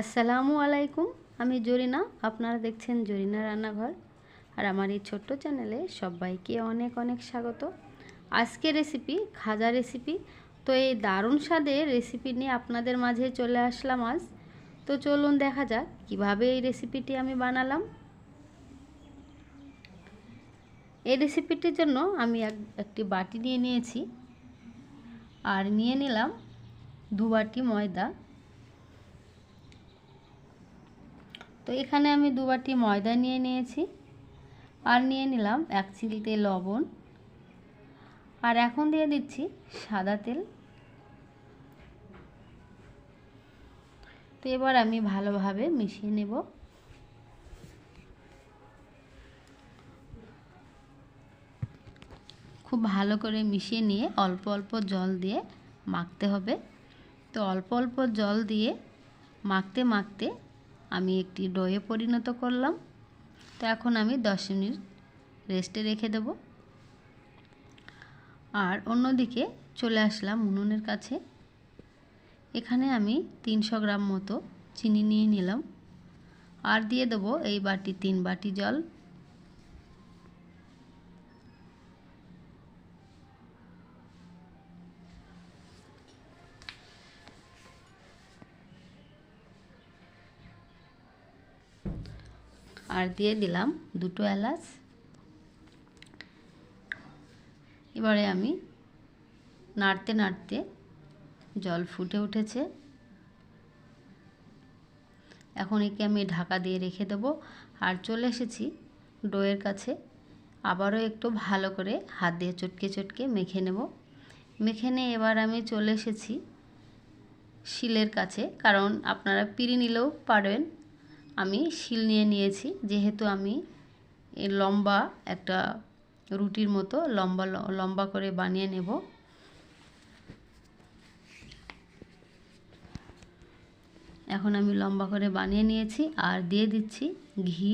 আসসালামু আলাইকুম, আমি জরিনা। আপনারা দেখছেন জরিনা রান্নাঘর। আর আমার এই ছোট্ট চ্যানেলে সবাইকে অনেক অনেক স্বাগত। আজকে রেসিপি খাজা রেসিপি তো এই দারুণ স্বাদের রেসিপি নিয়ে আপনাদের মাঝে চলে আসলাম আজ। তো চলুন দেখা যাক কীভাবে এই রেসিপিটি আমি বানালাম। এই রেসিপিটির জন্য আমি এক, একটি বাটি নিয়ে নিয়েছি। আর নিয়ে নিলাম দু বাটি ময়দা। তো এখানে আমি দু বাটি ময়দা নিয়ে নিয়েছি আর নিয়ে নিলাম এক চিলতে লবণ। আর এখন দিয়ে দিচ্ছি সাদা তেল। তো এবার আমি ভালোভাবে মিশিয়ে নেব। খুব ভালো করে মিশিয়ে নিয়ে অল্প অল্প জল দিয়ে মাখতে হবে। তো অল্প অল্প জল দিয়ে মাখতে মাখতে আমি একটি ডয়ে পরিণত করলাম। তো এখন আমি দশ মিনিট রেস্টে রেখে দেব। আর অন্যদিকে চলে আসলাম উনুনের কাছে। এখানে আমি তিনশো গ্রাম মতো চিনি নিয়ে নিলাম। আর দিয়ে দেবো এই বাটি তিন বাটি জল। আর দিয়ে দিলাম দুটো এলাচ। এবারে আমি নাড়তে নাড়তে জল ফুটে উঠেছে। এখন একে আমি ঢাকা দিয়ে রেখে দেবো। আর চলে এসেছি ডোয়ের কাছে। আবারও একটু ভালো করে হাত দিয়ে চটকে চটকে মেখে নেব। মেখে নিয়ে এবার আমি চলে এসেছি শিলের কাছে। কারণ আপনারা পিড়ি নিলেও পারবেন। আমি শিল নিয়ে নিয়েছি, যেহেতু আমি লম্বা একটা রুটির মতো লম্বা লম্বা করে বানিয়ে নেব। এখন আমি লম্বা করে বানিয়ে নিয়েছি আর দিয়ে দিচ্ছি ঘি।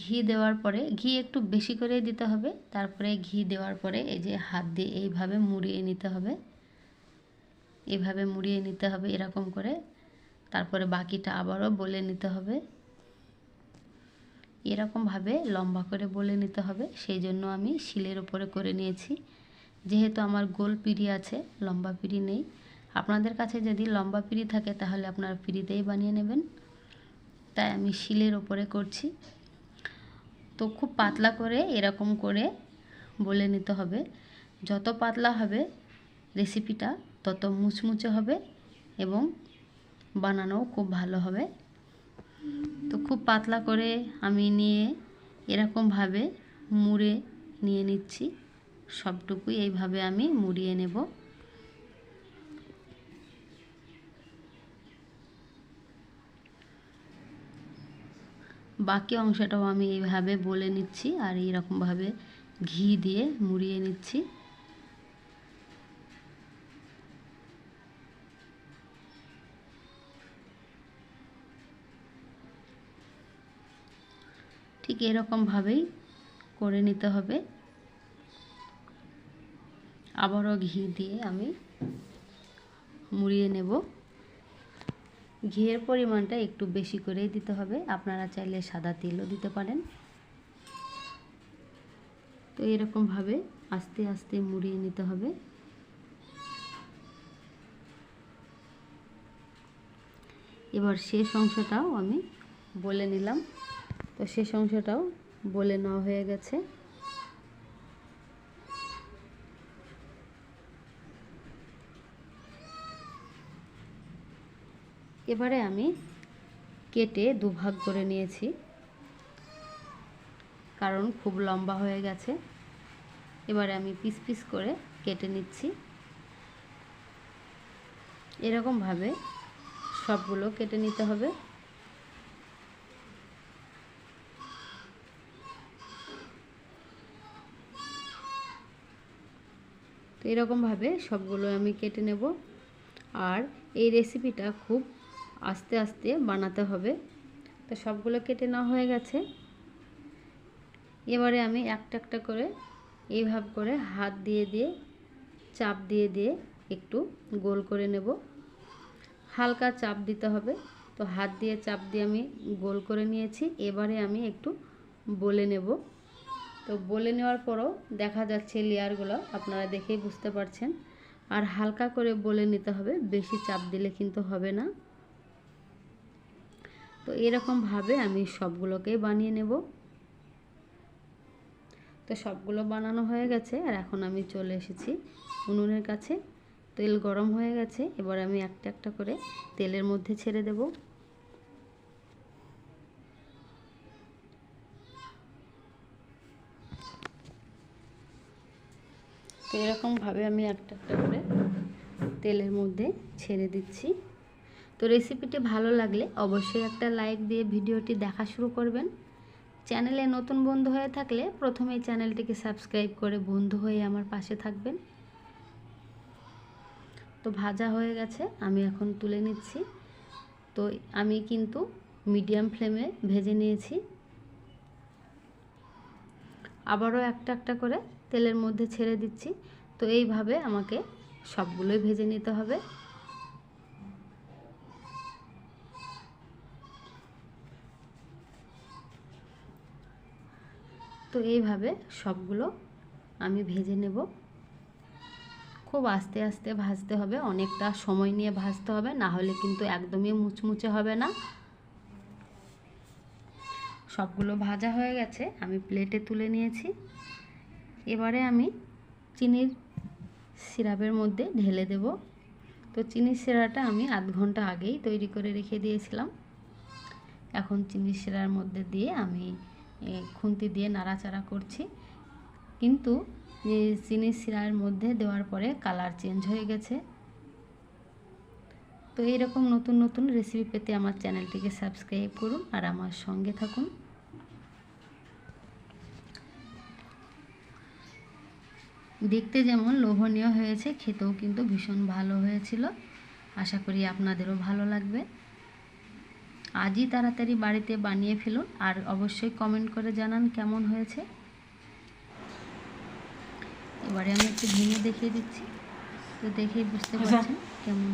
ঘি দেওয়ার পরে, ঘি একটু বেশি করে দিতে হবে, তারপরে ঘি দেওয়ার পরে এই যে হাত দিয়ে এইভাবে মুড়িয়ে নিতে হবে। এভাবে মুড়িয়ে নিতে হবে এরকম করে। তারপরে বাকিটা আবারও বলে নিতে হবে। এরকমভাবে লম্বা করে বলে নিতে হবে, সেই জন্য আমি শিলের ওপরে করে নিয়েছি। যেহেতু আমার গোল পিড়ি আছে, লম্বা পিড়ি নেই। আপনাদের কাছে যদি লম্বা পিড়ি থাকে, তাহলে আপনারা পিড়িতেই বানিয়ে নেবেন। তাই আমি শিলের ওপরে করছি। তো খুব পাতলা করে এরকম করে বলে নিতে হবে। যত পাতলা হবে রেসিপিটা, তত মুচমুচে হবে এবং বানানোও খুব ভালো হবে। তো খুব পাতলা করে আমি নিয়ে এরকমভাবে মুড়ে নিয়ে নিচ্ছি। সবটুকুই এইভাবে আমি মুড়িয়ে নেব। বাকি অংশটাও আমি এইভাবে বলে নিচ্ছি আর এইরকমভাবে ঘি দিয়ে মুড়িয়ে নিচ্ছি। ঠিক এরকমভাবেই করে নিতে হবে। আবারও ঘি দিয়ে আমি মুড়িয়ে নেব। ঘিয়ের পরিমাণটা একটু বেশি করেই দিতে হবে। আপনারা চাইলে সাদা তেলও দিতে পারেন। তো এরকমভাবে আস্তে আস্তে মুড়িয়ে নিতে হবে। এবার শেষ অংশটাও আমি বলে নিলাম। তো শেষ অংশটাও বলে নেওয়া হয়ে গেছে। এবারে আমি কেটে দুভাগ করে নিয়েছি, কারণ খুব লম্বা হয়ে গেছে। এবারে আমি পিস পিস করে কেটে নিচ্ছি। এরকমভাবে সবগুলো কেটে নিতে হবে। তো এরকমভাবে সবগুলো আমি কেটে নেব। আর এই রেসিপিটা খুব আস্তে আস্তে বানাতে হবে। তো সবগুলো কেটে নেওয়া হয়ে গেছে। এবারে আমি একটা একটা করে এইভাবে করে হাত দিয়ে দিয়ে, চাপ দিয়ে দিয়ে একটু গোল করে নেব। হালকা চাপ দিতে হবে। তো হাত দিয়ে চাপ দিয়ে আমি গোল করে নিয়েছি। এবারে আমি একটু বলে নেব। তো বলে নেওয়ার পরও দেখা যাচ্ছে লেয়ারগুলো আপনারা দেখেই বুঝতে পারছেন। আর হালকা করে বলে নিতে হবে, বেশি চাপ দিলে কিন্তু হবে না। তো এরকমভাবে আমি সবগুলোকেই বানিয়ে নেব। তো সবগুলো বানানো হয়ে গেছে, আর এখন আমি চলে এসেছি উনুনের কাছে। তেল গরম হয়ে গেছে, এবার আমি একটা একটা করে তেলের মধ্যে ছেড়ে দেব। তো এরকমভাবে আমি একটা একটা করে তেলের মধ্যে ছেড়ে দিচ্ছি। তো রেসিপিটি ভালো লাগলে অবশ্যই একটা লাইক দিয়ে ভিডিওটি দেখা শুরু করবেন। চ্যানেলে নতুন বন্ধু হয়ে থাকলে প্রথমেই চ্যানেলটিকে সাবস্ক্রাইব করে বন্ধু হয়ে আমার পাশে থাকবেন। তো ভাজা হয়ে গেছে, আমি এখন তুলে নিচ্ছি। তো আমি কিন্তু মিডিয়াম ফ্লেমে ভেজে নিয়েছি। আবারও একটা একটা করে তেলের মধ্যে ছেড়ে দিচ্ছি। তো এইভাবে আমাকে সবগুলোই ভেজে নিতে হবে। তো এইভাবে সবগুলো আমি ভেজে নেব। খুব আস্তে আস্তে ভাজতে হবে, অনেকটা সময় নিয়ে ভাজতে হবে, না হলে কিন্তু একদমই মুচমুচে হবে না। সবগুলো ভাজা হয়ে গেছে, আমি প্লেটে তুলে নিয়েছি। এবারে আমি চিনির সিরাপের মধ্যে ঢেলে দেব। তো চিনির সিরাটা আমি আধ ঘণ্টা আগেই তৈরি করে রেখে দিয়েছিলাম। এখন চিনির সিরার মধ্যে দিয়ে আমি খুন্তি দিয়ে নাড়াচাড়া করছি। কিন্তু চিনির সিরার মধ্যে দেওয়ার পরে কালার চেঞ্জ হয়ে গেছে। তো এইরকম নতুন নতুন রেসিপি পেতে আমার চ্যানেলটিকে সাবস্ক্রাইব করুন আর আমার সঙ্গে থাকুন। দেখতে যেমন লোভনীয় হয়েছে খেতেও কিন্তু ভীষণ ভালো হয়েছিল। আশা করি আপনাদেরও ভালো লাগবে। আজই তাড়াতাড়ি বাড়িতে বানিয়ে ফেলুন আর অবশ্যই কমেন্ট করে জানান কেমন হয়েছে। এবারে আমি একটু ভেঙে দেখিয়ে দিচ্ছি। তো দেখেই বুঝতে আচ্ছা। পারছেন কেমন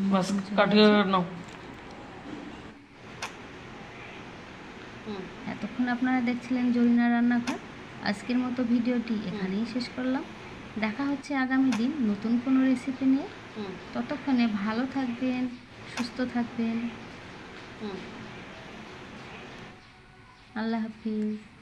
এতক্ষণ আপনারা দেখছিলেন জরিনা রান্নাঘর। আজকের মতো ভিডিওটি এখানেই শেষ করলাম। দেখা হচ্ছে আগামী দিন নতুন কোনো রেসিপি নিয়ে। ততক্ষণে ভালো থাকবেন সুস্থ থাকবেন। আল্লাহ হাফিজ।